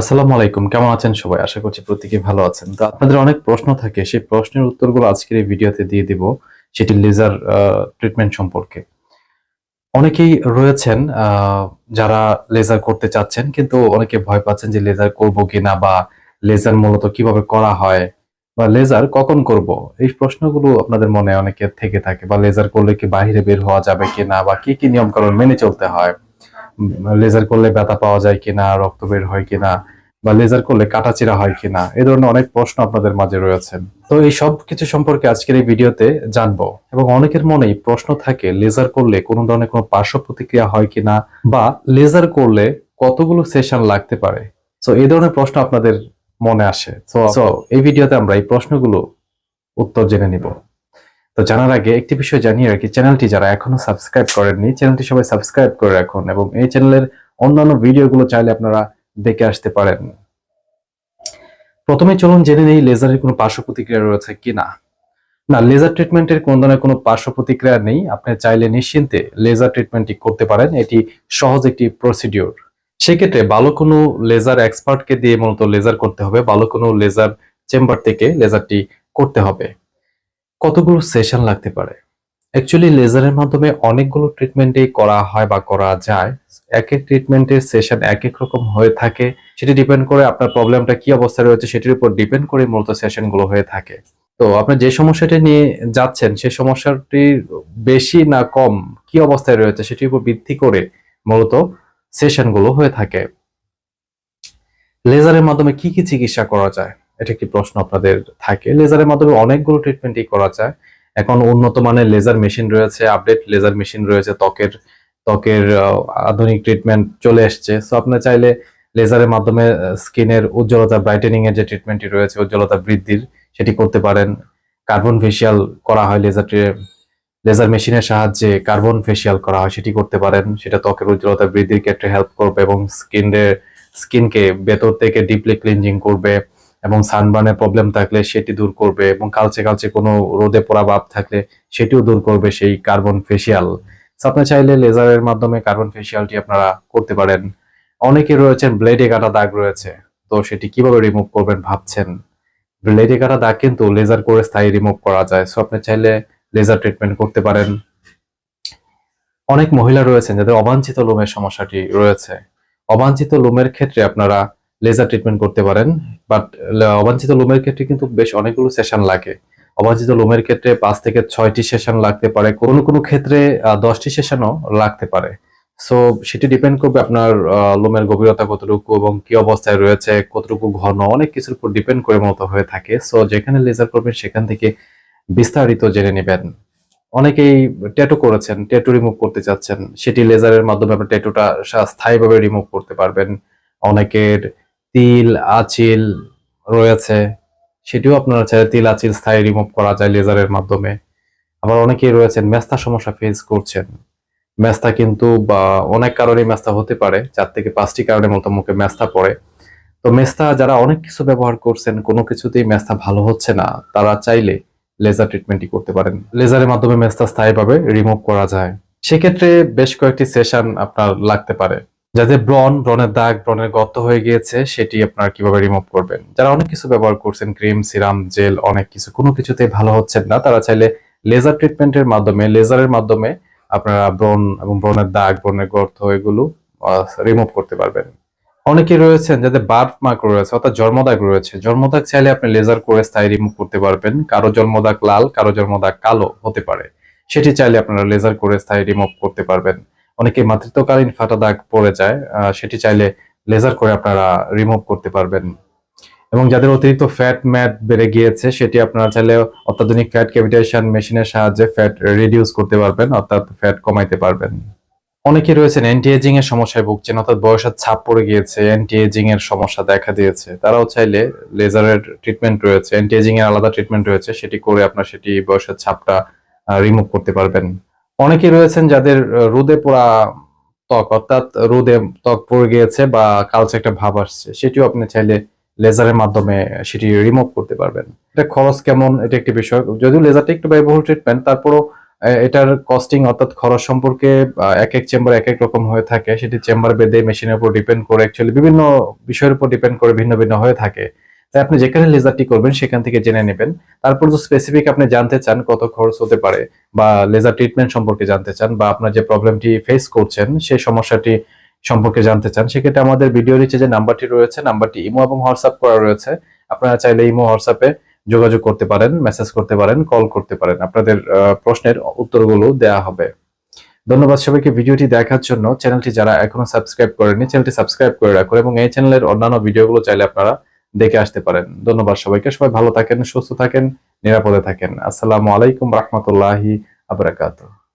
আসসালামু আলাইকুম, কেমন আছেন সবাই? আশা করছি প্রত্যেকে ভালো আছেন। তো আপনাদের অনেক প্রশ্ন থাকে, সেই প্রশ্নের উত্তরগুলো আজকের এই ভিডিওতে দিয়ে দিব, সেটি লেজার ট্রিটমেন্ট সম্পর্কে। অনেকেই রয়েছেন যারা লেজার করতে চাচ্ছেন, কিন্তু অনেকে ভয় পাচ্ছেন যে লেজার করব কিনা বা লেজার মূলত কীভাবে করা হয় বা লেজার কখন করব? এই প্রশ্নগুলো আপনাদের মনে অনেকে থেকে থাকে, বা লেজার করলে কি বাইরে বের হওয়া যাবে কিনা বা কি কি নিয়ম কানুন মেনে চলতে হয়? লেজার করলে ব্যথা পাওয়া যায় কিনা, রক্ত বের হয় কিনা, বা লেজার করলে কাটাচিরা হয় কিনা, এ ধরনের অনেক প্রশ্ন আপনাদের মাঝে রয়েছেন তো এই সব কিছু সম্পর্কে আজকের এই ভিডিওতে জানব এবং অনেকের মনেই প্রশ্ন থাকে লেজার করলে কোনো ধরনের কোনো পার্শ্ব প্রতিক্রিয়া হয় কিনা, বা লেজার করলে কতগুলো সেশন লাগতে পারে? তো এই ধরনের প্রশ্ন আপনাদের মনে আসে। তো এই ভিডিওতে আমরা এই প্রশ্নগুলো উত্তর জেনে নিব। তো জানার আগে একটি বিষয় জানিয়ে রাখি, চ্যানেলটি যারা এখনও সাবস্ক্রাইব করেননি, চ্যানেলটি সবাই সাবস্ক্রাইব করে রাখুন এবং এই চ্যানেলের অন্যান্য ভিডিওগুলো চাইলে আপনারা দেখে আসতে পারেন। প্রথমে চলুন জেনে নেই লেজারের কোনো পার্শ্ব প্রতিক্রিয়া রয়েছে কিনা। না, লেজার ট্রিটমেন্টের কোন ধরনের কোনো পার্শ্ব প্রতিক্রিয়া নেই। আপনি চাইলে নিশ্চিন্তে লেজার ট্রিটমেন্টটি করতে পারেন। এটি সহজ একটি প্রসিডিওর। সেক্ষেত্রে ভালো কোনো লেজার এক্সপার্টকে দিয়ে মূলত লেজার করতে হবে। ভালো কোনো লেজার চেম্বার থেকে লেজারটি করতে হবে। কতগুলো সেশন লাগতে পারে? অ্যাকচুয়ালি লেজারের মাধ্যমে অনেকগুলো ট্রিটমেন্টেই করা হয় বা করা যায়। এক এক ট্রিটমেন্টের সেশন এক এক রকম হয়ে থাকে। সেটি ডিপেন্ড করে আপনার প্রবলেমটা কি অবস্থায় রয়েছে, সেটির উপর ডিপেন্ড করে মূলত সেশনগুলো হয়ে থাকে। তো আপনি যে সমস্যাটি নিয়ে যাচ্ছেন সেই সমস্যাটি বেশি না কম কি অবস্থায় রয়েছে, সেটির উপর ভিত্তি করে মূলত সেশনগুলো হয়ে থাকে। লেজারের মাধ্যমে কি কি চিকিৎসা করা যায়? এটা একটি প্রশ্ন আপনাদের থাকে? লেজারের মাধ্যমে অনেকগুলো ট্রিটমেন্টই করা যায়। এখন উন্নত মানের লেজার মেশিন রয়েছে আপডেট লেজার মেশিন রয়েছে, ত্বকের ত্বকের আধুনিক ট্রিটমেন্ট চলে এসছে। সো আপনি চাইলে লেজারের মাধ্যমে স্কিনের উজ্জ্বলতা ব্রাইটেনিং এর যে ট্রিটমেন্টটি রয়েছে, উজ্জ্বলতা বৃদ্ধির, সেটি করতে পারেন। কার্বন ফেসিয়াল করা হয় লেজার লেজার মেশিনের সাহায্যে কার্বন ফেসিয়াল করা হয়, সেটি করতে পারেন। সেটা ত্বকের উজ্জ্বলতা বৃদ্ধির ক্ষেত্রে হেল্প করবে এবং স্কিনের স্কিনকে ভেতর থেকে ডিপলি ক্লিনজিং করবে। এবং সানবার্নের প্রবলেম থাকলে সেটি দূর করবে এবং কালচে কালচে কোনো রোদে পোড়া ভাব থাকলে সেটিও দূর করবে সেই কার্বন ফেসিয়াল আপনি চাইলে লেজারের মাধ্যমে কার্বন ফেসিয়ালটি আপনারা করতে পারেন। অনেকে রয়েছেন ব্লেডে কাটা দাগ রয়েছে, তো সেটি কীভাবে রিমুভ করবেন ভাবছেন। ব্লেডে কাটা দাগ কিন্তু লেজার করে স্থায়ী রিমুভ করা যায়। সো আপনি চাইলে লেজার ট্রিটমেন্ট করতে পারেন। অনেক মহিলা রয়েছেন যাদের অবাঞ্ছিত লোমের সমস্যাটি রয়েছে। অবাঞ্ছিত লোমের ক্ষেত্রে আপনারা লেজার ট্রিটমেন্ট করতে পারেন বাট অবাঞ্ছিত লোমের ক্ষেত্রে কিন্তু বেশ অনেকগুলো সেশন লাগে। অবাঞ্ছিত লোমের ক্ষেত্রে পাঁচ থেকে ছয়টি সেশন লাগতে পারে, কোনো কোনো ক্ষেত্রে দশটি সেশনও লাগতে পারে। সো সেটি ডিপেন্ড করবে আপনার লোমের গভীরতা কতটুকু এবং কি অবস্থায় রয়েছে, কতটুকু ঘন, অনেক কিছুর উপর ডিপেন্ড করে মতো হয়ে থাকে। সো যেখানে লেজার করবেন সেখান থেকে বিস্তারিত জেনে নেবেন। অনেকেই ট্যাটু করেছেন ট্যাটু রিমুভ করতে চাচ্ছেন, সেটি লেজারের মাধ্যমে আপনি ট্যাটুটা স্থায়ীভাবে রিমুভ করতে পারবেন। অনেকের তিল, আচিল রয়েছে। সেটিও আপনারা চাইলে তিল, আচিল, স্থায়ী রিমুভ করা যায় লেজারের মাধ্যমে। আবার অনেকেই রয়েছেন মেস্তা সমস্যা ফেস করছেন। মেস্তা কিন্তু বা অনেক কারণে মেস্তা হতে পারে, চার থেকে পাঁচটি কারণে মতো মুখে মেস্তা পড়ে। তো মেস্তা যারা অনেক কিছু ব্যবহার করছেন, কোনো কিছুতেই মেস্তা ভালো হচ্ছে না, তারা চাইলে লেজার ট্রিটমেন্টই করতে পারেন। লেজারের মাধ্যমে মেস্তা স্থায়ীভাবে রিমুভ করা যায়। সেক্ষেত্রে বেশ কয়েকটি সেশন আপনার লাগতে পারে। যাদের ব্রন ব্রনের দাগ ব্রনের গর্ত হয়ে গিয়েছে, সেটি আপনার কীভাবে রিমুভ করবেন? যারা অনেক কিছু ব্যবহার করছেন, ক্রিম, সিরাম, জেল, অনেক কিছু, কোনো কিছুতে ভালো হচ্ছেন না, তারা চাইলে লেজার ট্রিটমেন্টের মাধ্যমে লেজারের মাধ্যমে আপনারা ব্রন এবং ব্রনের দাগ ব্রনের গর্ত এগুলো রিমুভ করতে পারবেন। অনেকে রয়েছেন যাদের বার্থ মার্ক রয়েছে, অর্থাৎ জন্মদাগ রয়েছে। জন্মদাগ চাইলে আপনি লেজার করে স্থায়ী রিমুভ করতে পারবেন। কারও জন্মদাগ লাল, কারও জন্মদাগ কালো হতে পারে। সেটি চাইলে আপনারা লেজার করে স্থায়ী রিমুভ করতে পারবেন। অনেকে মাতৃত্বকালীন ফাটা দাগ পড়ে যায় সেটি চাইলে লেজার করে আপনারা রিমুভ করতে পারবেন। এবং যাদের অতিরিক্ত ফ্যাট ম্যাট বেড়ে গিয়েছে, সেটি আপনারা চাইলে অত্যাধুনিক ফ্যাট ক্যাভিটেশন মেশিনের সাহায্যে ফ্যাট রিডিউস করতে পারবেন, অর্থাৎ ফ্যাট কমাইতে পারবেন। অনেকে রয়েছেন অ্যান্টি এজিং এর সমস্যায় ভুগছেন, অর্থাৎ বয়সের ছাপ পড়ে গিয়েছে অ্যান্টি এজিং এর সমস্যা দেখা দিয়েছে। তারাও চাইলে লেজারের ট্রিটমেন্ট রয়েছে অ্যান্টি এজিং এর আলাদা ট্রিটমেন্ট রয়েছে, সেটি করে আপনার সেটি বয়সের ছাপটা রিমুভ করতে পারবেন। অনেকে রয়েছেন যাদের রোদে পোড়া ত্বক, অর্থাৎ রোদে ত্বক পড়ে গিয়েছে বা কালচে একটা ভাব আসছে, সেটিও আপনি চাইলে লেজারের মাধ্যমে সেটি রিমুভ করতে পারবেন। এটা খরচ কেমন? এটা একটি বিষয়। যদিও লেজারটা একটু ব্যয়বহুল ট্রিটমেন্ট তারপরও এটার কস্টিং অর্থাৎ খরচ সম্পর্কে এক এক চেম্বার এক এক রকম হয়ে থাকে। সেটি চেম্বার বেঁধে মেশিনের উপর ডিপেন্ড করে অ্যাকচুয়ালি বিভিন্ন বিষয়ের উপর ডিপেন্ড করে ভিন্ন ভিন্ন হয়ে থাকে। তাই আপনি যেখানে লেজারটি করবেন, সেখান থেকে জেনে নেবেন। তারপর যদি স্পেসিফিক আপনি জানতে চান কত খরচ হতে পারে বা লেজার ট্রিটমেন্ট সম্পর্কে জানতে চান বা আপনার যে প্রবলেমটি ফেস করছেন সেই সমস্যাটি সম্পর্কে জানতে চান, সেক্ষেত্রে আমাদের ভিডিও নিচে যে নাম্বারটি রয়েছে নাম্বারটি ইমো এবং হোয়াটসঅ্যাপ করা রয়েছে। আপনারা চাইলে ইমো, হোয়াটসঅ্যাপে যোগাযোগ করতে পারেন মেসেজ করতে পারেন কল করতে পারেন। আপনাদের প্রশ্নের উত্তরগুলো দেয়া হবে। ধন্যবাদ সবাইকে ভিডিওটি দেখার জন্য। চ্যানেলটি যারা এখনও সাবস্ক্রাইব করেনি চ্যানেলটি সাবস্ক্রাইব করে রাখুন এবং এই চ্যানেলের অন্যান্য ভিডিওগুলো চাইলে আপনারা দেখে আসতে পারেন। ধন্যবাদ সবাইকে। সবাই ভালো থাকেন, সুস্থ থাকেন, নিরাপদে থাকেন। আসসালামু আলাইকুম রহমতুল্লাহি আবরাকাতুহ।